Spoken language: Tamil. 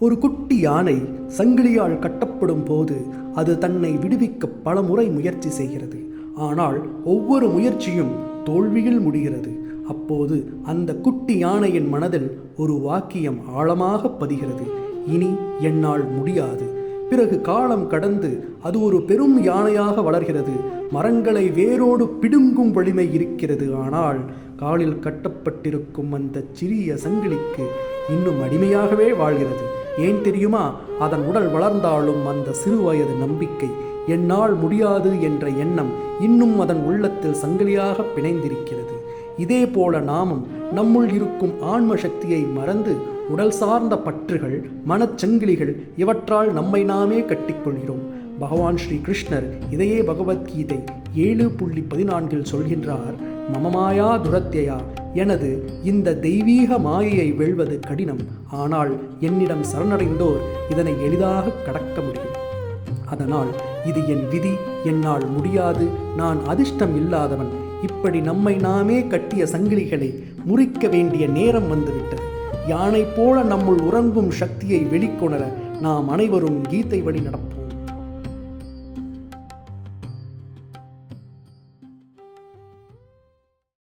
ஒரு குட்டி யானை சங்கிலியால் கட்டப்படும் போது அது தன்னை விடுவிக்க பல முறை முயற்சி செய்கிறது. ஆனால் ஒவ்வொரு முயற்சியும் தோல்வியில் முடிகிறது. அப்போது அந்த குட்டி யானையின் மனதில் ஒரு வாக்கியம் ஆழமாக பதிகிறது. இனி என்னால் முடியாது. பிறகு காலம் கடந்து அது ஒரு பெரும் யானையாக வளர்கிறது. மரங்களை வேரோடு பிடுங்கும் வலிமை இருக்கிறது. ஆனால் காலில் கட்டப்பட்டிருக்கும் அந்த சிறிய சங்கிலிக்கு இன்னும் அடிமையாகவே வாழ்கிறது. ஏன் தெரியுமா? அதன் உடல் வளர்ந்தாலும் அந்த சிறுவயது நம்பிக்கை. என்னால் முடியாது என்ற எண்ணம் இன்னும் அதன் உள்ளத்தில் சங்கிலியாக பிணைந்திருக்கிறது. இதே போல நாமும் நம்முள் இருக்கும் ஆன்ம சக்தியை மறந்து உடல் சார்ந்த பற்றுகள் மனச்சங்கிலிகள் இவற்றால் நம்மை நாமே கட்டிக்கொள்கிறோம். பகவான் ஸ்ரீ கிருஷ்ணர் இதையே பகவத்கீதை ஏழு புள்ளி பதினான்கில் சொல்கின்றார். மமமாயா துரத்தியா? எனது இந்த தெய்வீக மாயையை வெல்வது கடினம். ஆனால் என்னிடம் சரணடைந்தோர் இதனை எளிதாக கடக்க முடியும். அதனால் இது என் விதி என்னால் முடியாது. நான் அதிர்ஷ்டம் இல்லாதவன். இப்படி நம்மை நாமே கட்டிய சங்கிலிகளை முறிக்க வேண்டிய நேரம் வந்துவிட்டது. யானை போல நம்முள் உறங்கும் சக்தியை வெளிக்கொணர நாம் அனைவரும் கீதை வழி நடப்போம்.